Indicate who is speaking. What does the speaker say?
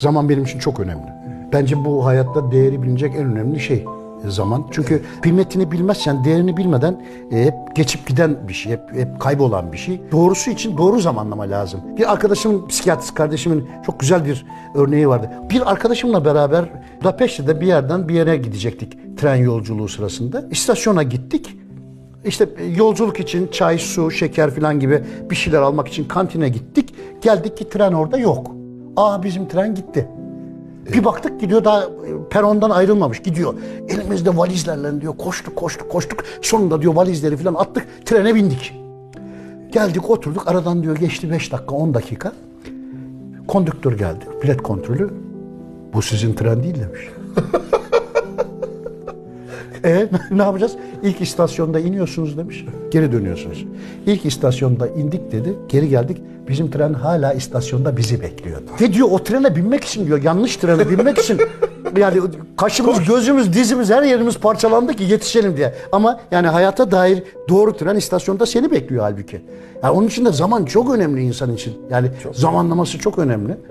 Speaker 1: Zaman benim için çok önemli. Bence bu hayatta değeri bilinecek en önemli şey e, zaman. Çünkü kıymetini bilmezsen, değerini bilmeden e, hep geçip giden bir şey, hep, hep kaybolan bir şey. Doğrusu için doğru zamanlama lazım. Bir arkadaşımın, psikiyatrist kardeşimin çok güzel bir örneği vardı. Bir arkadaşımla beraber Budapeşte'de bir yerden bir yere gidecektik tren yolculuğu sırasında. İstasyona gittik. İşte yolculuk için çay, su, şeker falan gibi bir şeyler almak için kantine gittik. Geldik ki tren orada yok. Aa bizim tren gitti. Bir baktık gidiyor daha perondan ayrılmamış gidiyor. Elimizde valizlerle diyor koştuk koştuk koştuk. Sonunda diyor valizleri falan attık trene bindik. Geldik oturduk aradan diyor geçti 5 dakika 10 dakika. Kondüktör geldi bilet kontrolü. Bu sizin tren değil demiş. E ne yapacağız? İlk istasyonda iniyorsunuz demiş. Geri dönüyorsunuz. İlk istasyonda indik dedi. Geri geldik. Bizim tren hala istasyonda bizi bekliyordu. Ve diyor o trene binmek için diyor yanlış trene binmek için yani kaşımız, gözümüz, dizimiz her yerimiz parçalandı ki yetişelim diye. Ama yani hayata dair doğru tren istasyonda seni bekliyor halbuki. Yani onun için de zaman çok önemli insan için. Yani zamanlaması çok önemli.